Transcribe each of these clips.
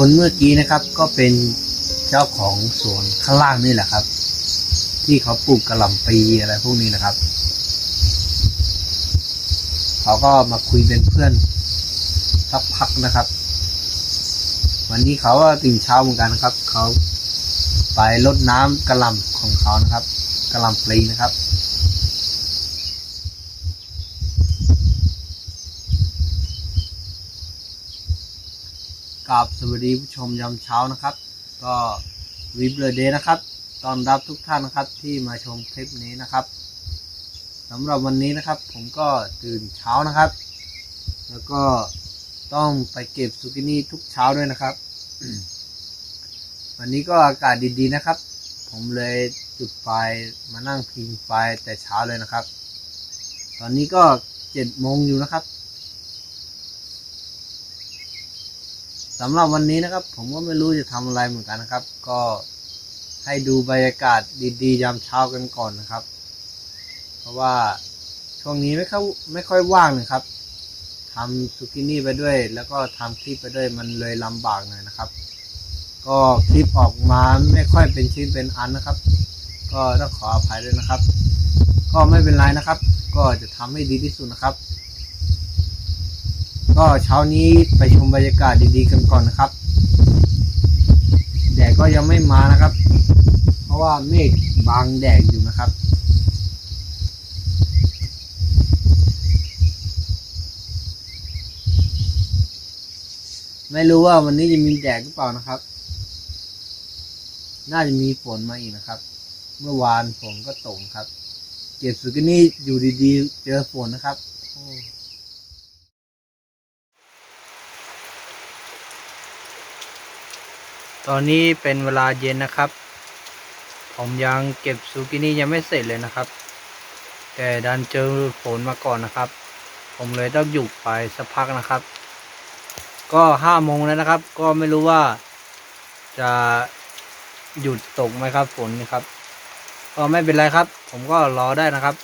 คนเมื่อกี้นะครับก็เป็นเจ้าของสวนข้างล่างนี่แหละครับ ที่เขาปลูกกระหล่ำปีอะไรพวกนี้นะครับ เขาก็มาคุยเป็นเพื่อนสักพักนะครับ วันนี้เขาก็ตื่นเช้าเหมือนกันนะครับ เขาไปรดน้ำกระหล่ำของเขานะครับกระหล่ำปลีนะครับ กับสวัสดีผู้ชมยามเช้านะครับ ก็วิบเลเดย์นะครับต้อนรับทุกท่านนะครับที่มาชมคลิปนี้นะครับสำหรับวันนี้นะครับ ผมก็ตื่นเช้านะครับ แล้วก็ต้องไปเก็บซูกินี่ทุกเช้าด้วยนะครับ วันนี้ก็อากาศดีๆนะครับ ผมเลยจุดไฟมานั่งพิงไฟแต่เช้าเลยนะครับ ตอนนี้ก็เจ็ดโมงอยู่นะครับ สำหรับวันนี้นะครับ ผมก็ไม่รู้จะทำอะไรเหมือนกันนะครับ ก็ให้ดูบรรยากาศดีๆ ยามเช้ากันก่อนนะครับ เพราะว่าช่วงนี้ไม่ค่อยไม่ค่อยว่างเลยครับทำซูกินี่ไปด้วย แล้วก็ทำคลิปไปด้วยมันเลยลำบากหน่อยนะครับ ก็คลิปออกมาไม่ค่อยเป็นชิ้นเป็นอันนะครับ ก็ต้องขออภัยด้วยนะครับ ก็ไม่เป็นไรนะครับ ก็จะทำให้ดีที่สุดนะครับ ก็เช้านี้ไปชมบรรยากาศดีๆกันก่อนนะครับ แดดก็ยังไม่มานะครับ เพราะว่าเมฆบางแดดอยู่นะครับไม่รู้ว่าวันนี้จะมีแดดหรือเปล่านะครับ น่าจะมีฝนมาอีกนะครับ เมื่อวานฝนก็ตกครับ เก็บสุกินี่อยู่ดีๆ เจอฝนนะครับโอ้ ตอนนี้เป็นเวลาเย็นนะครับ ผมยังเก็บซูกินี่ยังไม่เสร็จเลยนะครับ แต่ดันเจอฝนมาก่อนนะครับ ผมเลยต้องหยุดไปสักพักนะครับ ก็ห้าโมงแล้วนะครับ ก็ไม่รู้ว่าจะหยุดตกไหมครับฝนนะครับ ก็ไม่เป็นไรครับ ผมก็รอได้นะครับ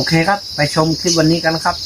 โอเคครับ ไปชมคลิปวันนี้กันนะครับ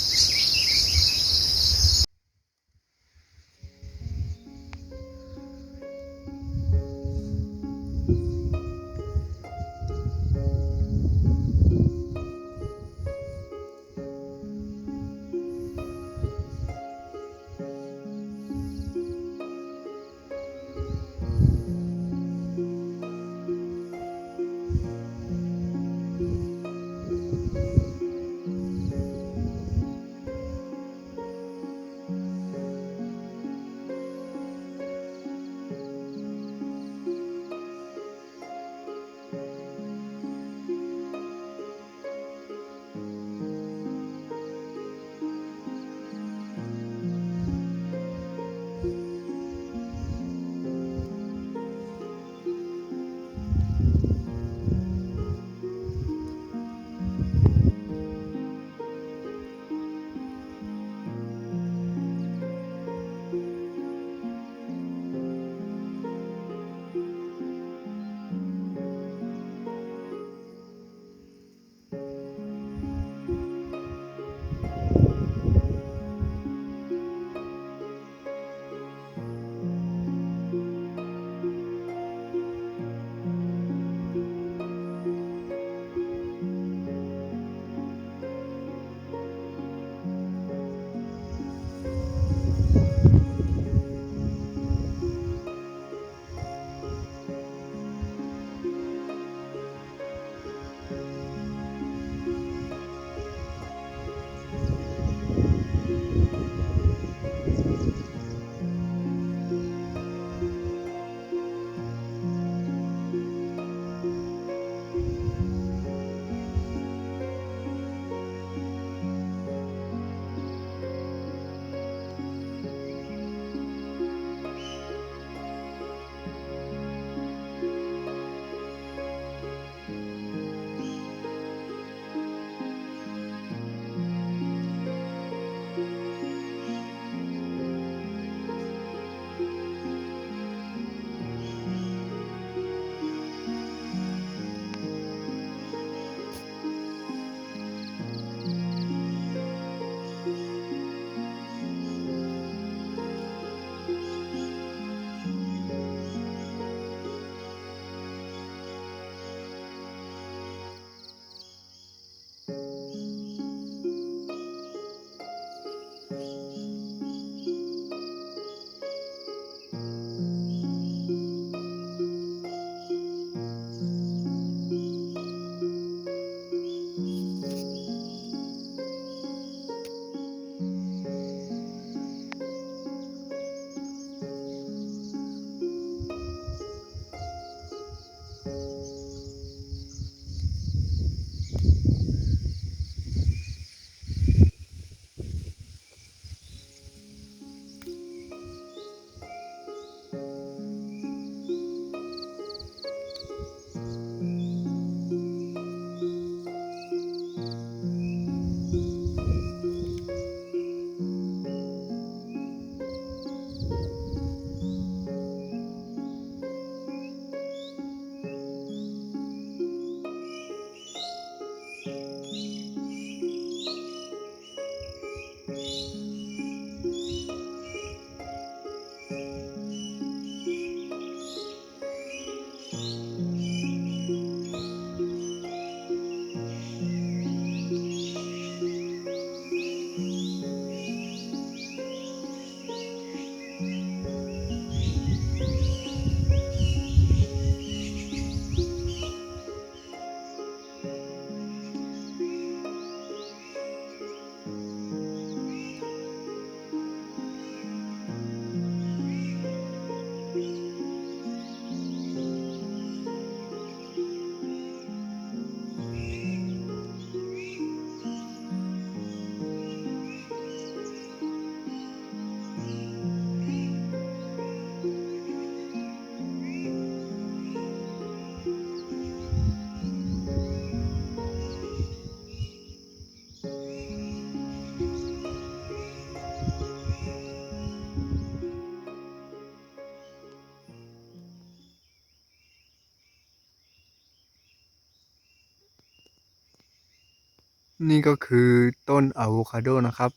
นี่ก็คือต้นอะโวคาโดนะครับ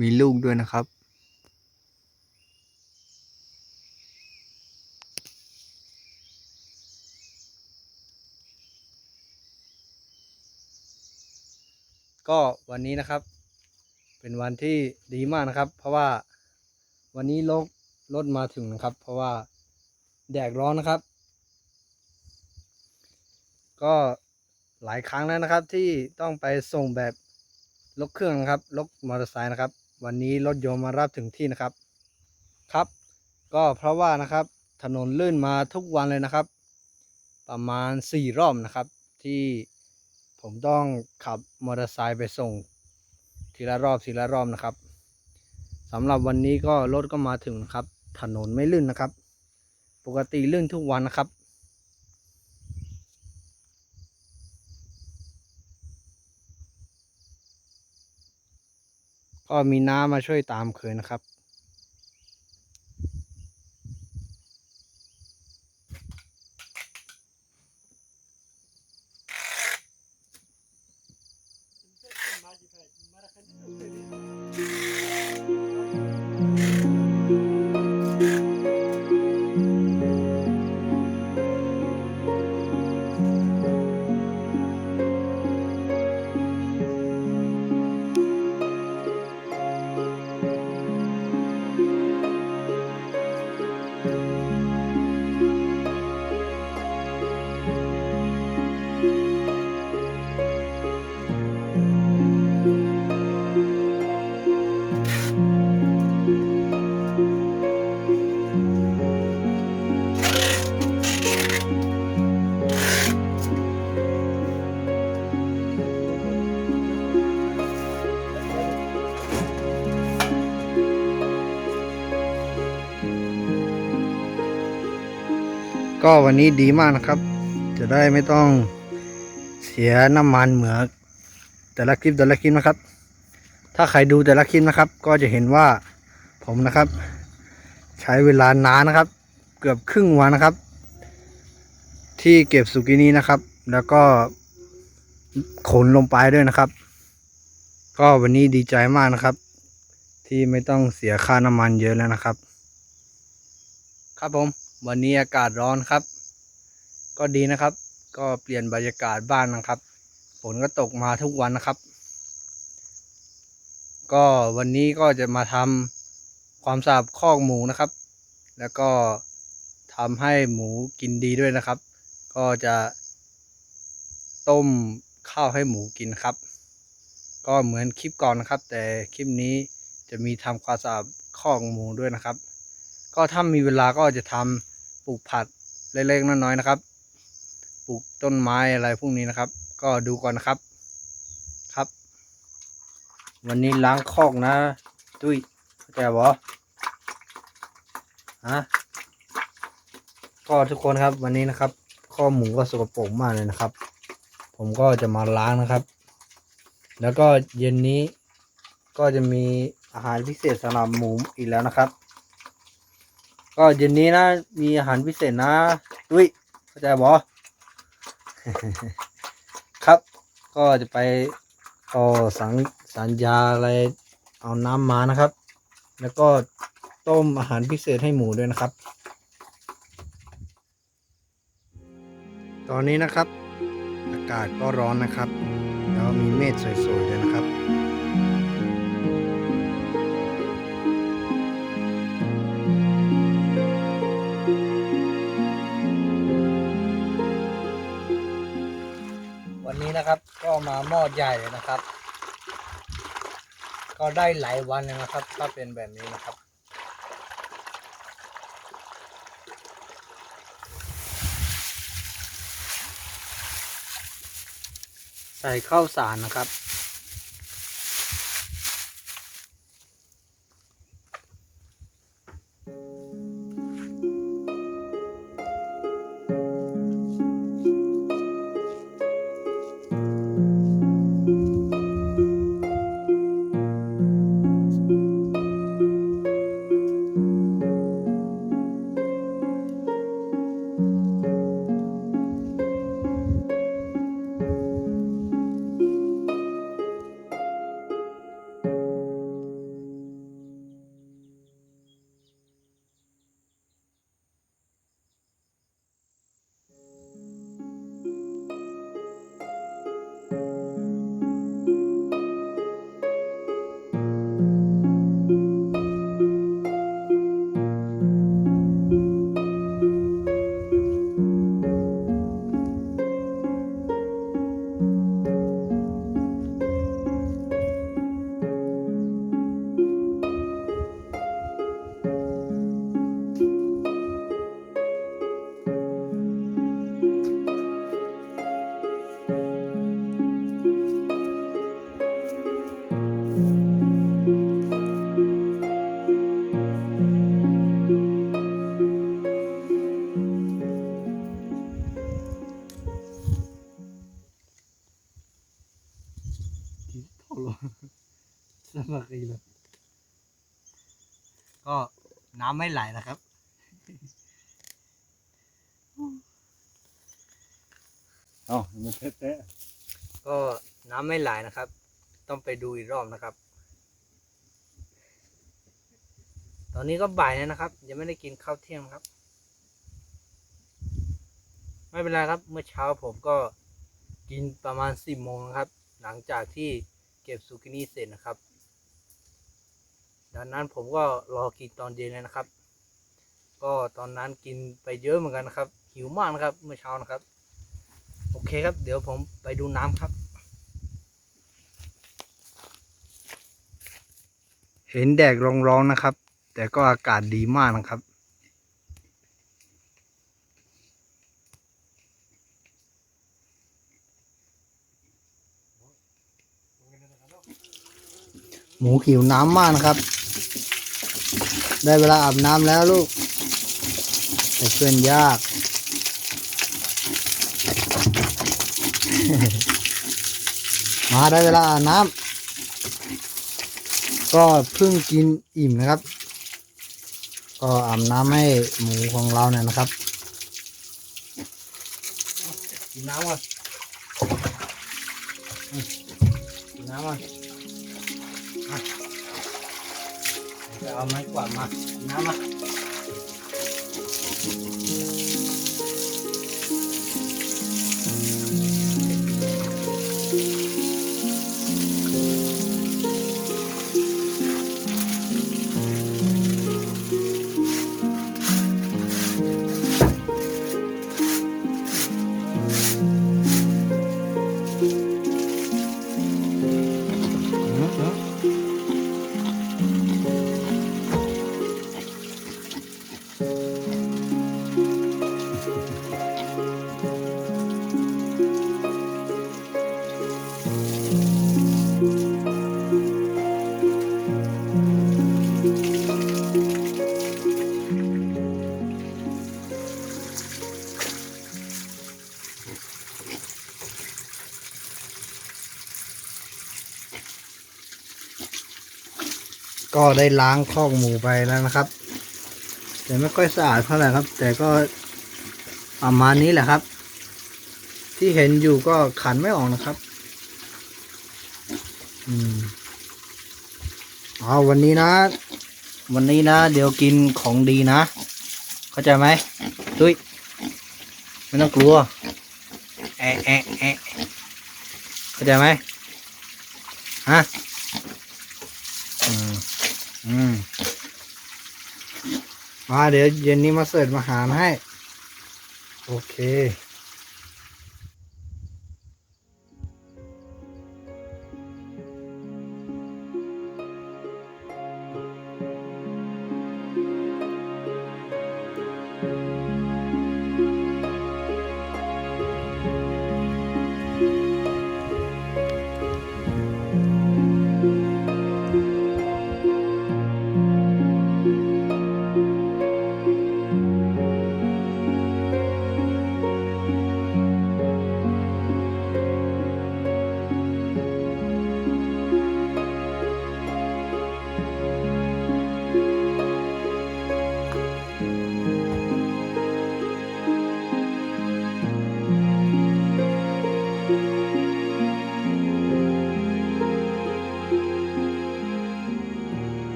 มีลูกด้วยนะครับ ก็วันนี้นะครับ เป็นวันที่ดีมากนะครับ เพราะว่าวันนี้รถรถมาถึงนะครับ เพราะว่าแดดร้อนนะครับ ก็ หลายครั้งแล้วนะครับ ที่ต้องไปส่งแบบรถเครื่องนะครับรถมอเตอร์ไซค์นะครับ วันนี้รถยนต์มารับถึงที่นะครับครับ ก็เพราะว่านะครับถนนลื่นมาทุกวันเลยนะครับ ประมาณสี่รอบนะครับ ที่ผมต้องขับมอเตอร์ไซค์ไปส่ง ทีละรอบทีละรอบนะครับสำหรับวันนี้ก็รถก็มาถึงนะครับ ถนนไม่ลื่นนะครับ ปกติลื่นทุกวันนะครับ ก็มีน้ามาช่วยตามคืนนะครับ ก็วันนี้ดีมากนะครับ จะได้ไม่ต้องเสียน้ำมันเหมือแต่ละคลิปแต่ละคลิปนะครับ ถ้าใครดูแต่ละคลิปนะครับ ก็จะเห็นว่าผมนะครับ ใช้เวลานานนะครับ เกือบครึ่งวันนะครับ ที่เก็บสุกินี้นะครับ แล้วก็ขนลงไปด้วยนะครับ ก็วันนี้ดีใจมากนะครับ ที่ไม่ต้องเสียค่าน้ำมันเยอะแล้วนะครับ ครับผม วันนี้อากาศร้อนครับ ก็ดีนะครับ ก็เปลี่ยนบรรยากาศบ้านนะครับ ฝนก็ตกมาทุกวันนะครับ ก็วันนี้ก็จะมาทำความสะอาดคอกหมูนะครับ แล้วก็ทำให้หมูกินดีด้วยนะครับ ก็จะต้มข้าวให้หมูกินครับ ก็เหมือนคลิปก่อนนะครับ แต่คลิปนี้จะมีทำความสะอาดคอกหมูด้วยนะครับ ก็ถ้ามีเวลาก็จะทำ ปลูกผักเล็กๆน้อยๆนะครับ ปลูกต้นไม้อะไรพวกนี้นะครับ ก็ดูก่อนนะครับ ครับ วันนี้ล้างคอกนะ ตุ้ยเข้าใจบ่ฮะก็ทุกคนครับวันนี้นะครับ ข้อหมูก็สกปรกมากเลยนะครับ ผมก็จะมาล้างนะครับ แล้วก็เย็นนี้ก็จะมีอาหารพิเศษสำหรับหมูอีกแล้วนะครับ ก็เย็นนี้นะ มีอาหารพิเศษนะดุ้ยเข้าใจบอครับ ก็จะไปต่อสังสัญญาอะไรเอาน้ำมานะครับ แล้วก็ต้มอาหารพิเศษให้หมูด้วยนะครับ ตอนนี้นะครับ อากาศก็ร้อนนะครับ แล้วมีเมฆสวยๆเลย นะครับ ก็มาหม้อใหญ่เลยนะครับ ก็ได้หลายวันเลยนะครับ ถ้าเป็นแบบนี้นะครับ ใส่ข้าวสารนะครับำไม่ไหลนะครับ เอ้ามันเตะก็น้ำไม่ไหลนะครับ ต้องไปดูอีกรอบนะครับ ตอนนี้ก็บ่ายแล้วนะครับ ยังไม่ได้กินข้าวเที่ยงครับ ไม่เป็นไรครับ เมื่อเช้าผมก็กินประมาณสิบโมงนะครับ หลังจากที่เก็บซูกินี่เสร็จนะครับ ดังนั้นผมก็รอกินตอนเย็นเลยนะครับ ก็ตอนนั้นกินไปเยอะเหมือนกันนะครับ หิวมากนะครับเมื่อเช้านะครับ โอเคครับ เดี๋ยวผมไปดูน้ำครับ เห็นแดดร้อนๆนะครับ แต่ก็อากาศดีมากนะครับหมูหิวน้ำมากนะครับ ได้เวลาอาบน้ำแล้วลูกแต่เพื่อนยาก มาได้เวลาอาบน้ำก็เพิ่งกินอิ่มนะครับ ก็อาบน้ำให้หมูของเราเนี่ยนะครับกินน้ำก่อนกินน้ำก่อน เอาไม้กวาดมาน้ำมา ก็ได้ล้างคอกหมูไปแล้วนะครับ แต่ไม่ค่อยสะอาดเท่าไหร่ครับ แต่ก็ประมาณนี้แหละครับ ที่เห็นอยู่ก็ขันไม่ออกนะครับ อืมเอาวันนี้นะ วันนี้นะ เดี๋ยวกินของดีนะ เข้าใจไหมตุ้ยไม่ต้องกลัวแอะแอะแอะเข้าใจไหมฮะ อืม อืมมาเดี๋ยวเย็นนี้มาเสิร์ฟมาหารให้ โอเค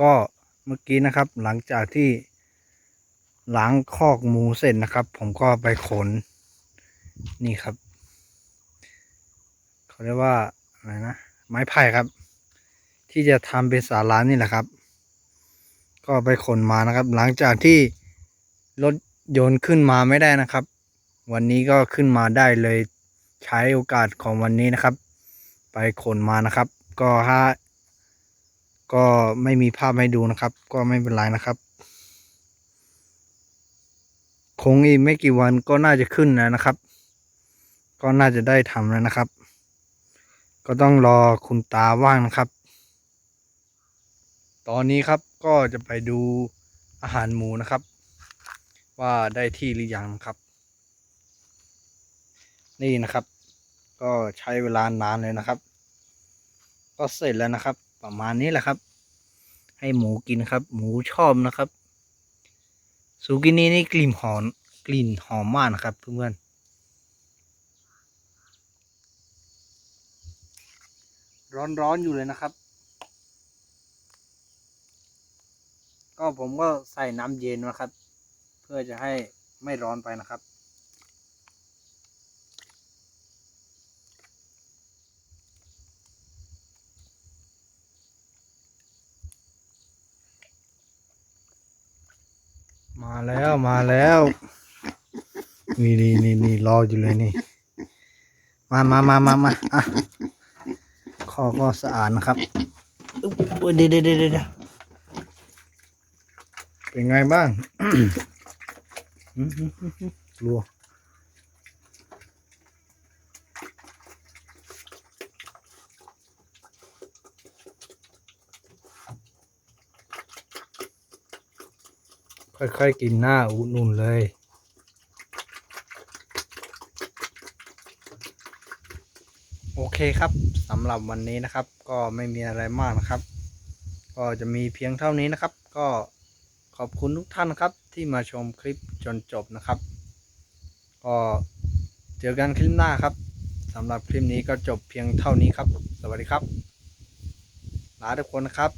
ก็เมื่อกี้นะครับ หลังจากที่ล้างคอกหมูเสร็จนะครับ ผมก็ไปขน นี่ครับ เขาเรียกว่าอะไรนะไม้ไผ่ครับ ที่จะทำเป็นศาลานี่แหละครับ ก็ไปขนมานะครับ หลังจากที่รถยนต์ขึ้นมาไม่ได้นะครับ วันนี้ก็ขึ้นมาได้เลยใช้โอกาสของวันนี้นะครับ ไปขนมานะครับ ก็ถ้า ก็ไม่มีภาพให้ดูนะครับ ก็ไม่เป็นไรนะครับ คงอีกไม่กี่วันก็น่าจะขึ้นแล้วนะครับ ก็น่าจะได้ทำแล้วนะครับ ก็ต้องรอคุณตาว่างนะครับ ตอนนี้ครับก็จะไปดูอาหารหมูนะครับ ว่าได้ที่หรือยังครับ นี่นะครับ ก็ใช้เวลานานเลยนะครับ ก็เสร็จแล้วนะครับ ประมาณนี้แหละครับ ให้หมูกินครับ หมูชอบนะครับซูกินี่นี่กลิ่นหอมกลิ่นหอมมากนะครับ เพื่อนๆร้อนๆอยู่เลยนะครับ ก็ผมก็ใส่น้ำเย็นนะครับ เพื่อจะให้ไม่ร้อนไปนะครับ มาแล้วมาแล้ว นี่นี่นี่นี่รออยู่เลยนี่ มามามามามาอะคอก็สะอาดนะครับอุ๊บอุ๊ยเดี๋ยวเดี๋ยวเดี๋ยวเดี๋ยวเป็นไงบ้างอืมอืมอืมอืมกลัว ค่อยๆกินหน้าอุ่นๆเลย โอเคครับสำหรับวันนี้นะครับ ก็ไม่มีอะไรมากนะครับ ก็จะมีเพียงเท่านี้นะครับ ก็ขอบคุณทุกท่านนะครับ ที่มาชมคลิปจนจบนะครับ ก็เจอกันคลิปหน้าครับสำหรับคลิปนี้ก็จบเพียงเท่านี้ครับ สวัสดีครับลาทุกคนนะครับ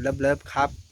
เลิฟๆครับ